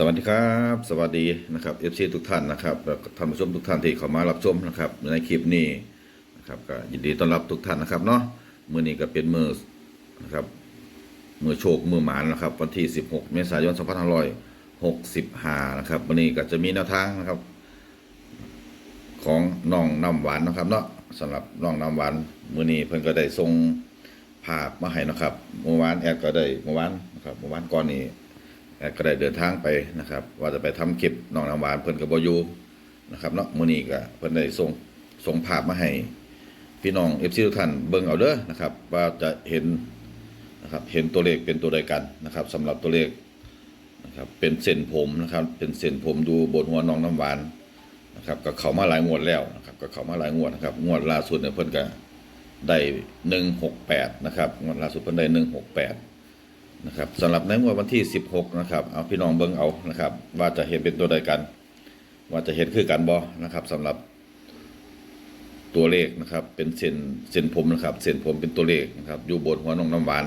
สวัสดีครับ สวัสดีนะครับเอฟซีทุกท่านนะครับท่านผู้ชมทุกท่านที่เข้ามารับชมนะครับในคลิปนี้นะครับก็ยินดีต้อนรับทุกท่านนะครับเนาะมือนี้ก็เป็นมือนะครับมือโชคมือหมานนะครับ วันที่ 16 เมษายน 2565 นะครับวันนี้ก็จะมีแนวทางนะครับ ของน้องน้ำหวานนะครับเนาะสำหรับน้องน้ำหวานมือนี้เพิ่นก็ได้ส่งภาพมาให้นะครับเมื่อวานแอดก็ได้เมื่อวานนะครับเมื่อวานก่อนนี้ ก็ได้เดินทางไปนะครับ ว่าจะไปทำคลิปน้องน้ำหวานเพิ่นกับบอยู่นะครับเนาะมื้อนี้ก็เพิ่นได้ส่งส่งภาพมาให้พี่น้อง FC ทุกท่านเบิ่งเอาเด้อนะครับ ว่าจะเห็นนะครับเห็นตัวเลขเป็นตัวใดกันนะครับสำหรับตัวเลขนะครับเป็นเส้นผมนะครับ เป็นเส้นผมดูบนหัวน้องน้ำหวานนะครับก็เข้ามาหลายงวดแล้วนะครับก็เข้ามาหลายงวดนะครับงวดล่าสุดเนี่ยเพิ่นก็ได้168นะครับงวดล่าสุดเพิ่นได้168น นะครับสำหรับในงวดวันที่ 16 นะครับ เอาพี่น้องเบิ่งเอานะครับ ว่าจะเห็นเป็นตัวใดกัน ว่าจะเห็นคือกันบ่นะครับสำหรับตัวเลขนะครับ เป็นเส้นเส้นผมนะครับ เส้นผมเป็นตัวเลขนะครับ อยู่บนหัวน้องน้ำหวาน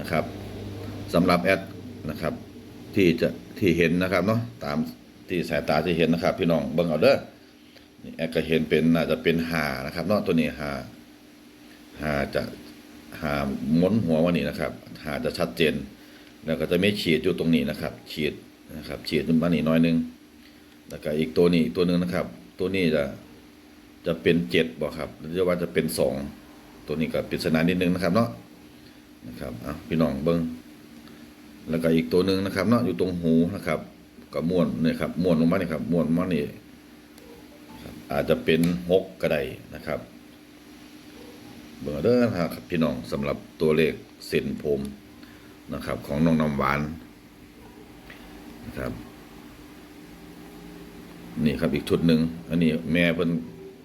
นะครับสำหรับแอดนะครับ ที่จะที่เห็นนะครับเนาะตามที่สายตาที่เห็นนะครับ พี่น้องเบิ่งเอาเด้อนี่แอดก็เห็นเป็นน่าจะเป็นหานะครับเนาะตัวนี้หาหาจะ หาม้นหัววันนี้นะครับหาจะชัดเจน แล้วก็จะไม่ขีดอยู่ตรงนี้นะครับขีดนะครับขีดมานี่น้อยนึงแล้วก็อีกตัวนี้อีกตัวหนึ่งนะครับ ตัวนี้จะจะเป็นเจ็ดบ่ครับหรือว่าจะเป็นสองตัวนี้ก็ปริศนานิดนึงนะครับเนาะนะครับอะพี่น้องเบิ้งแล้วก็อีกตัวหนึ่งนะครับเนาะอยู่ตรงหูนะครับก็ม้วนเนี่ยครับม้วนลงมานี่ครับม้วนมานี่อาจจะเป็นหกก็ได้นะครับ เบิ่งเอาเด้อนะครับพี่น้องสำหรับตัวเลขเส้นผมนะครับ ของน้องน้ำหวานนะครับนี่ครับอีกชุดหนึ่งอันนี้แม่เพิ่น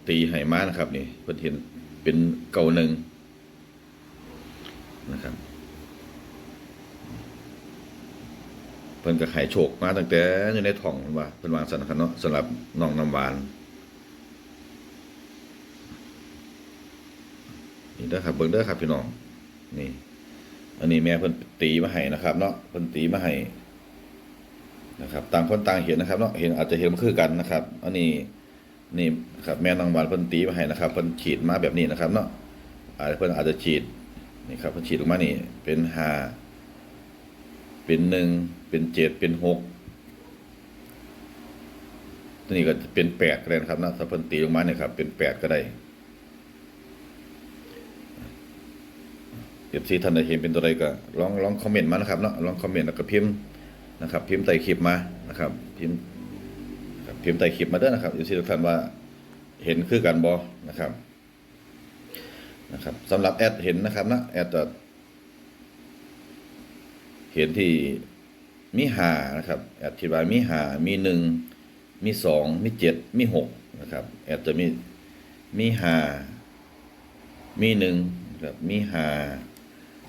ตีไห้มานะครับ นี่เพิ่นเห็นเป็นเก่าหนึ่งนะครับ เพิ่นก็ไห้โชคมาตั้งแต่อยู่ในท้องว่าเพิ่นวางสันนะครับเนาะสำหรับน้องน้ำหวาน นี่เด้อครับเบิ่งเด้อครับพี่น้อง นี่ อันนี้แม่เพิ่นตีมาให้นะครับเนาะเพิ่นตีมาให้นะครับ ต่างคนต่างเห็นนะครับเนาะเห็นอาจจะเห็นมันคือกันนะครับ อันนี้นี่ครับแม่นางวานเพิ่นตีมาให้นะครับเพิ่นฉีดมาแบบนี้นะครับ เนาะอาจจะเพิ่นอาจจะฉีดนี่ครับเพิ่นฉีดออกมานี่ เป็นห้าเป็นหนึ่งเป็นเจ็ดเป็นหกตัวนี้ก็จะเป็นแปดก็ได้นะครับนะถ้าเพิ่นตีลงมาเนี่ยครับเป็นแปดก็ได้ เอฟซีท่านใดเห็นเป็นตัวใดก็ลองลองคอมเมนต์มานะครับเนาะลองคอมเมนต์แล้วก็พิมพ์นะครับ พิมพ์ใต้คลิปมานะครับ พิมพ์พิมพ์ใต้คลิปมาด้อนะครับเอฟซีทุกท่านว่าเห็นคือกันบอนะครับนะครับสำหรับแอดเห็นนะครับนะแอดจะเห็นที่มีหานะครับแอดคิดว่ามีหามีหนึ่งมีสองมีเจ็ดมีหกนะครับแอดจะมีมีหามีหนึ่งครับมีหา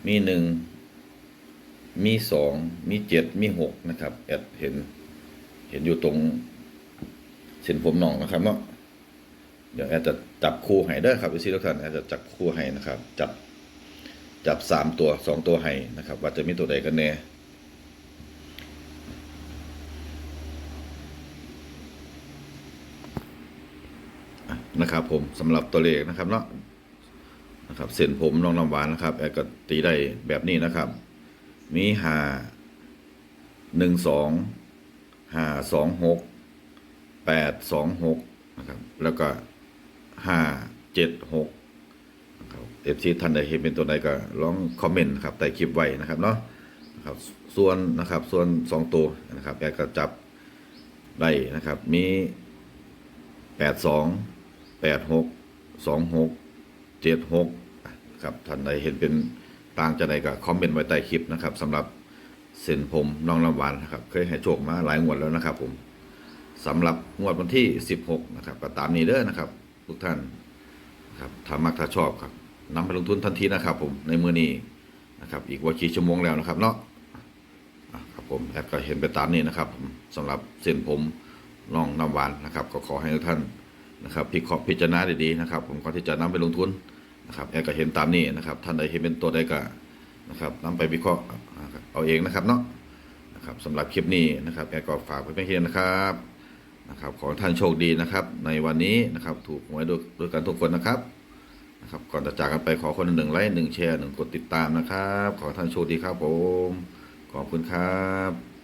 มีหนึ่งมีสองมีเจ็ดมีหกนะครับ แอดเห็น เห็นอยู่ตรงเส้นผมหนองนะครับเนาะเดี๋ยวแอดจะจับคู่ให้ได้ครับอีซีทุกท่านแอดจะจับคู่ให้นะครับ จับจับสามตัวสองตัวให้นะครับ ว่าจะมีตัวใดกันแน่นะครับผมสำหรับตัวเลขนะครับเนาะ นะครับเส้นผมน้องน้ำหวานนะครับแอดก็ตีได้แบบนี้นะครับ มีหาหนึ่งสองหาสองหกแปดสองหกนะครับ แล้วก็ห้าเจ็ดหกนะครับเอฟซีท่านใดเห็นเป็นตัวใดก็ลองคอมเมนต์นะครับใต้คลิปไว้นะครับเนาะนะครับส่วนนะครับส่วนสองตัวนะครับแอดก็จับได้นะครับมีแปดสองแปดหกสองหกเจ็ดหก ครับท่านใดเห็นเป็นต่างจะใดก็คอมเมนต์ไว้ใต้คลิปนะครับสำหรับเส้นผมน้องลำหวานนะครับ เคยให้โชคมาหลายงวดแล้วนะครับ ผมสำหรับงวดวันที่ 16 นะครับก็ตามนี้เด้อนะครับ ทุกท่านนะครับถ้ามักถ้าชอบครับนำไปลงทุนทันทีนะครับ ผมในมือนี้นะครับ อีกว่ากี่ชั่วโมงแล้วนะครับเนาะครับผมแอดก็เห็นไปตามนี้นะครับสำหรับเส้นผมน้องน้ำหวานนะครับ ก็ขอให้ทุกท่านนะครับพิเคราะห์พิจารณาดีๆนะครับ ผมก่อนที่จะนำไปลงทุน นะครับแอดก็เห็นตามนี้นะครับ ท่านใดเห็นเป็นตัวใดก็นะครับนำไปวิเคราะห์เอาเองนะครับเนาะนะครับสำหรับคลิปนี้นะครับแอดก็ฝากไว้เพียงแค่นี้นะครับนะครับ ขอท่านโชคดีนะครับ ในวันนี้นะครับถูกหวยด้วยด้วยกันทุกคนนะครับนะครับ ก่อนจะจากกันไปขอคนหนึ่งไลค์หนึ่งแชร์หนึ่งกดติดตามนะครับ ขอท่านโชคดีครับผมขอบคุณครับ